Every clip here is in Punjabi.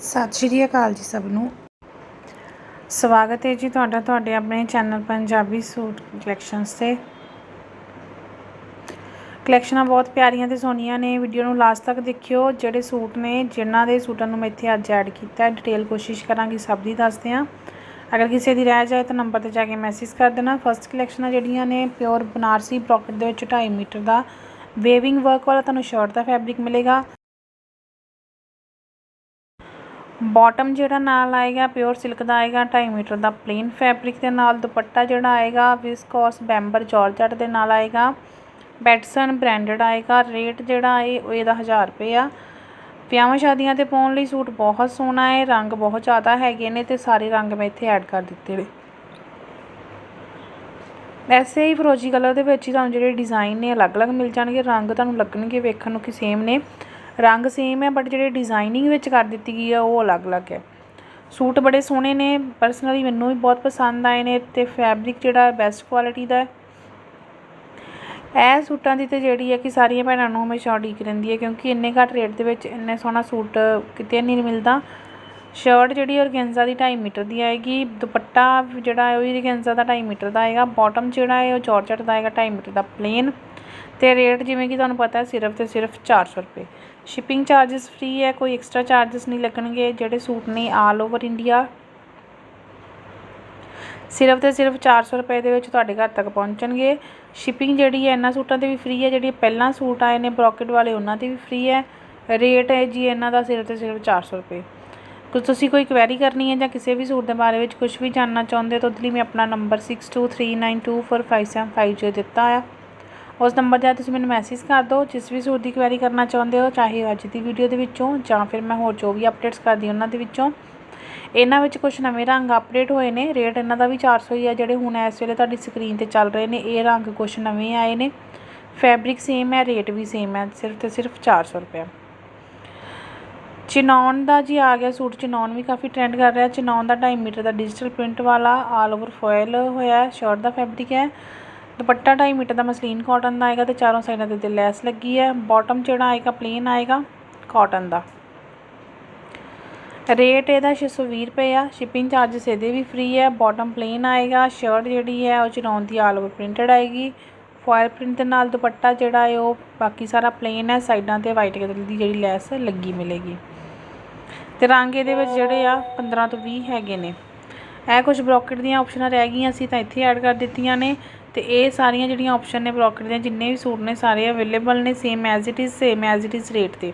ਸਤਿ ਸ਼੍ਰੀ ਅਕਾਲ ਜੀ ਸਭ ਨੂੰ। ਸਵਾਗਤ ਹੈ ਜੀ ਤੁਹਾਡਾ ਤੁਹਾਡੇ ਆਪਣੇ ਚੈਨਲ ਪੰਜਾਬੀ ਸੂਟ ਕਲੈਕਸ਼ਨਸ ਤੇ। ਕਲੈਕਸ਼ਨਾਂ ਬਹੁਤ ਪਿਆਰੀਆਂ ਤੇ ਸੋਹਣੀਆਂ ਨੇ। ਵੀਡੀਓ ਨੂੰ ਲਾਸਟ ਤੱਕ ਦੇਖਿਓ। ਜਿਹੜੇ ਸੂਟ ਨੇ, ਜਿਨ੍ਹਾਂ ਦੇ ਸੂਟਾਂ ਨੂੰ ਮੈਂ ਇੱਥੇ ਅੱਜ ਐਡ ਕੀਤਾ ਹੈ ਡਿਟੇਲ ਕੋਸ਼ਿਸ਼ ਕਰਾਂਗੀ ਸਭ ਦੀ ਦੱਸਦੇ ਹਾਂ ਅਗਰ ਕਿਸੇ ਦੀ ਰਹਿ ਜਾਏ ਤਾਂ ਨੰਬਰ ਤੇ ਜਾ ਕੇ ਮੈਸੇਜ ਕਰ ਦੇਣਾ। ਫਸਟ ਕਲੈਕਸ਼ਨਾਂ ਜਿਹੜੀਆਂ ਨੇ ਪਿਓਰ ਬਨਾਰਸੀ ਬ੍ਰੋਕਟ ਦੇ ਵਿੱਚ 2.5 ਮੀਟਰ ਦਾ। ਵੇਵਿੰਗ ਵਰਕ ਵਾਲਾ ਤੁਹਾਨੂੰ ਸ਼ਰਟ ਦਾ ਫੈਬਰਿਕ ਮਿਲੇਗਾ। ਬਾਟਮ ਜਿਹੜਾ ਨਾਲ ਆਏਗਾ ਪਿਓਰ ਸਿਲਕ ਦਾ ਆਏਗਾ 2.5 ਮੀਟਰ ਦਾ ਪਲੇਨ ਫੈਬਰਿਕ ਦੇ ਨਾਲ ਦੁਪੱਟਾ ਜਿਹੜਾ ਆਏਗਾ ਵਿਸਕੋਸ ਬੈਂਬਰ ਜਾਰਜਟ ਦੇ ਨਾਲ ਆਏਗਾ ਬੈਟਸਨ ਬ੍ਰਾਂਡਡ ਆਏਗਾ ਰੇਟ ਜਿਹੜਾ ਹੈ ਉਹ ਇਹਦਾ 1000 ਰੁਪਏ ਆ। ਵਿਆਹਾਂ ਸ਼ਾਦੀਆਂ ਤੇ ਪਾਉਣ ਲਈ ਸੂਟ ਬਹੁਤ ਸੋਹਣਾ ਹੈ, ਰੰਗ ਬਹੁਤ ਜ਼ਿਆਦਾ ਹੈਗੇ ਨੇ ਤੇ ਸਾਰੇ ਰੰਗ ਮੈਂ ਇੱਥੇ ਐਡ ਕਰ ਦਿੱਤੇ ਨੇ। ਐਸੇ ਹੀ ਫਰੋਜੀ ਕਲਰ ਦੇ ਵਿੱਚ ਹੀ ਤੁਹਾਨੂੰ ਜਿਹੜੇ ਡਿਜ਼ਾਈਨ ਨੇ, ਅਲੱਗ-ਅਲੱਗ ਮਿਲ ਜਾਣਗੇ, ਰੰਗ ਤੁਹਾਨੂੰ ਲੱਗਣਗੇ ਵੇਖਣ ਨੂੰ ਕਿ ਸੇਮ ਨੇ। ਰੰਗ ਸੇਮ ਹੈ ਬਟ ਜਿਹੜੇ ਡਿਜ਼ਾਈਨਿੰਗ ਵਿੱਚ ਕਰ ਦਿੱਤੀ ਗਈ ਹੈ, ਉਹ ਅਲੱਗ-ਅਲੱਗ ਹੈ। ਸੂਟ ਬੜੇ ਸੋਹਣੇ ਨੇ ਪਰਸਨਲੀ ਮੈਨੂੰ ਵੀ ਬਹੁਤ ਪਸੰਦ ਆਏ ਨੇ ਤੇ ਫੈਬਰਿਕ ਜਿਹੜਾ ਹੈ ਬੈਸਟ ਕੁਆਲਿਟੀ ਦਾ ਹੈ। ਇਹ ਸੂਟਾਂ ਦੀ ਤੇ ਜਿਹੜੀ ਹੈ ਕਿ ਸਾਰੀਆਂ ਭੈਣਾਂ ਨੂੰ ਹਮੇਸ਼ਾ ਉਡੀਕ ਰਹਿੰਦੀ ਹੈ, ਕਿਉਂਕਿ ਇੰਨੇ ਘੱਟ ਰੇਟ ਦੇ ਵਿੱਚ ਇੰਨੇ ਸੋਹਣਾ ਸੂਟ ਕਿਤੇ ਨਹੀਂ ਮਿਲਦਾ। ਸ਼ਰਟ ਜਿਹੜੀ ਔਰਗੈਂਜ਼ਾ ਦੀ 2.5 ਮੀਟਰ ਦੀ ਆਏਗੀ, ਦੁਪੱਟਾ ਜਿਹੜਾ ਹੈ, ਉਹ ਵੀ ਔਰਗੈਂਜ਼ਾ ਦਾ 2.5 ਮੀਟਰ ਦਾ ਆਏਗਾ ਬਾਟਮ ਜਿਹੜਾ ਹੈ, ਉਹ ਜਾਰਜਟ ਦਾ ਆਏਗਾ 2.5 ਮੀਟਰ ਦਾ ਪਲੇਨ ਤੇ ਰੇਟ ਜਿਵੇਂ ਕਿ ਤੁਹਾਨੂੰ ਪਤਾ ਹੈ, ਸਿਰਫ ਤੇ ਸਿਰਫ 400 ਰੁਪਏ। ਸ਼ਿਪਿੰਗ ਚਾਰजेस ਫ੍ਰੀ ਹੈ, ਕੋਈ ਐਕਸਟਰਾ ਚਾਰजेस ਨਹੀਂ ਲੱਗਣਗੇ, ਜਿਹੜੇ ਸੂਟ ਨੇ ਆਲ ਓਵਰ ਇੰਡੀਆ ਸਿਰਫ ਤੇ ਸਿਰਫ 400 ਰੁਪਏ ਦੇ ਵਿੱਚ ਤੁਹਾਡੇ ਘਰ ਤੱਕ ਪਹੁੰਚਣਗੇ। ਸ਼ਿਪਿੰਗ ਜਿਹੜੀ ਹੈ, ਇਹਨਾਂ ਸੂਟਾਂ ਤੇ ਵੀ ਫ੍ਰੀ ਹੈ ਜਿਹੜੇ ਪਹਿਲਾਂ ਸੂਟ ਆਏ ਨੇ ਬ੍ਰੋਕਟ ਵਾਲੇ, ਉਹਨਾਂ ਤੇ ਵੀ ਫ੍ਰੀ ਹੈ। ਰੇਟ ਹੈ ਜੀ ਇਹਨਾਂ ਦਾ ਸਿਰਫ ਤੇ ਸਿਰਫ 400 ਰੁਪਏ। ਕੁਝ ਤੁਸੀਂ ਕੋਈ ਕੁਐਰੀ ਕਰਨੀ ਹੈ ਜਾਂ ਕਿਸੇ ਵੀ ਸੂਟ ਦੇ ਬਾਰੇ ਵਿੱਚ ਕੁਝ ਵੀ ਜਾਣਨਾ ਚਾਹੁੰਦੇ ਹੋ, ਤਾਂ ਉਹਦੇ ਲਈ ਮੈਂ ਆਪਣਾ ਨੰਬਰ 6239245750 ਦਿੱਤਾ ਹੈ ਉਸ ਨੰਬਰ 'ਤੇ ਤੁਸੀਂ ਮੈਨੂੰ ਮੈਸੇਜ ਕਰ ਦਿਓ, ਜਿਸ ਵੀ ਸੂਟ ਦੀ ਕੁਐਰੀ ਕਰਨਾ ਚਾਹੁੰਦੇ ਹੋ, ਚਾਹੇ ਅੱਜ ਦੀ ਵੀਡੀਓ ਦੇ ਵਿੱਚੋਂ ਜਾਂ ਫਿਰ ਮੈਂ ਹੋਰ ਜੋ ਵੀ ਅਪਡੇਟਸ ਕਰਦੀ ਉਹਨਾਂ ਦੇ ਵਿੱਚੋਂ। ਇਹਨਾਂ ਵਿੱਚ ਕੁਝ ਨਵੇਂ ਰੰਗ ਅਪਡੇਟ ਹੋਏ ਨੇ ਰੇਟ ਇਹਨਾਂ ਦਾ ਵੀ 400 ਹੀ ਆ, ਜਿਹੜੇ ਹੁਣ ਇਸ ਵੇਲੇ ਤੁਹਾਡੀ ਸਕਰੀਨ ਤੇ ਚੱਲ ਰਹੇ ਨੇ, ਇਹ ਰੰਗ ਕੁਝ ਨਵੇਂ ਆਏ ਨੇ। ਫੈਬਰਿਕ ਸੇਮ ਹੈ ਰੇਟ ਵੀ ਸੇਮ ਹੈ, ਸਿਰਫ ਤੇ ਸਿਰਫ 400 ਰੁਪਏ ਚਿਨੌਨ ਦਾ ਜੀ ਆ ਗਿਆ ਸੂਟ ਚਿਨੌਨ ਵੀ ਕਾਫੀ ਟ੍ਰੈਂਡ ਕਰ ਰਿਹਾ। ਚਿਨੌਨ ਦਾ 2.5 ਮੀਟਰ ਦਾ ਡਿਜੀਟਲ ਪ੍ਰਿੰਟ ਵਾਲਾ ਆਲ ਓਵਰ ਫੋਇਲ ਹੋਇਆ ਸ਼ਰਟ ਦਾ ਫੈਬਰਿਕ ਹੈ। ਦੁਪੱਟਾ 2.5 ਮੀਟਰ ਦਾ ਮਸਲੀਨ ਕਾਟਨ ਦਾ ਆਏਗਾ ਤੇ ਚਾਰੋਂ ਸਾਈਡਾਂ ਦੇ ਤੇ ਲੈਸ ਲੱਗੀ ਹੈ। ਬਾਟਮ ਜਿਹੜਾ ਆਏਗਾ ਪਲੇਨ ਆਏਗਾ ਕਾਟਨ ਦਾ। ਰੇਟ ਇਹਦਾ 620 ਰੁਪਏ ਆ। ਸ਼ਿਪਿੰਗ ਚਾਰजेस ਇਹਦੇ ਵੀ ਫ੍ਰੀ ਹੈ। ਬਾਟਮ ਪਲੇਨ ਆਏਗਾ। ਸ਼ਰਟ ਜਿਹੜੀ ਹੈ, ਉਹ ਚਨੌਨ ਦੀ ਆਲ ਓਵਰ ਪ੍ਰਿੰਟਡ ਆਏਗੀ। ਫੋਇਲ ਪ੍ਰਿੰਟ ਦੇ ਨਾਲ ਦੁਪੱਟਾ ਜਿਹੜਾ ਹੈ, ਉਹ ਬਾਕੀ ਸਾਰਾ ਪਲੇਨ ਹੈ। ਸਾਈਡਾਂ ਤੇ ਵਾਈਟ ਕਲਰ ਦੀ ਜਿਹੜੀ ਲੈਸ ਲੱਗੀ ਮਿਲੇਗੀ। ਤੇ ਰੰਗ ਇਹਦੇ ਵਿੱਚ ਜਿਹੜੇ ਆ 15 ਤੋਂ 20 ਹੈਗੇ ਨੇ। ਇਹ ਕੁਝ ਬ੍ਰੋਕਟ ਦੀਆਂ ਆਪਸ਼ਨਾਂ ਰਹਿ ਗਈਆਂ ਸੀ ਤਾਂ ਇੱਥੇ ਐਡ ਕਰ ਦਿੱਤੀਆਂ ਨੇ। ਤੇ ਇਹ ਸਾਰੀਆਂ ਜਿਹੜੀਆਂ ਆਪਸ਼ਨ ਨੇ ਬ੍ਰੋਕਟ ਦੀਆਂ, ਜਿੰਨੇ ਵੀ ਸੂਟ ਨੇ ਸਾਰੇ ਅਵੇਲੇਬਲ ਨੇ same as it is same as it is rate ਤੇ।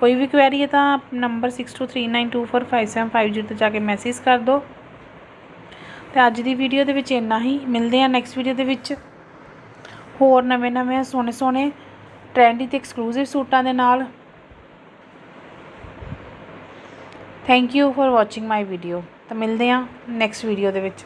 ਕੋਈ ਵੀ ਕੁਐਰੀ ਹੈ ਤਾਂ ਨੰਬਰ 6239245750 ਤੇ ਜਾ ਕੇ ਮੈਸੇਜ ਕਰ ਦਿਓ। ਤੇ ਅੱਜ ਦੀ ਵੀਡੀਓ ਦੇ ਵਿੱਚ ਇੰਨਾ ਹੀ। ਮਿਲਦੇ ਆ ਨੈਕਸਟ ਵੀਡੀਓ ਦੇ ਵਿੱਚ। ਹੋਰ ਨਵੇਂ ਨਵੇਂ ਸੋਹਣੇ ਸੋਹਣੇ ਟ੍ਰੈਂਡੀ ਤੇ ਐਕਸਕਲੂਸਿਵ ਸੂਟਾਂ ਦੇ ਨਾਲ। Thank you for watching my video ਤਾਂ ਮਿਲਦੇ ਆ ਨੈਕਸਟ ਵੀਡੀਓ ਦੇ ਵਿੱਚ।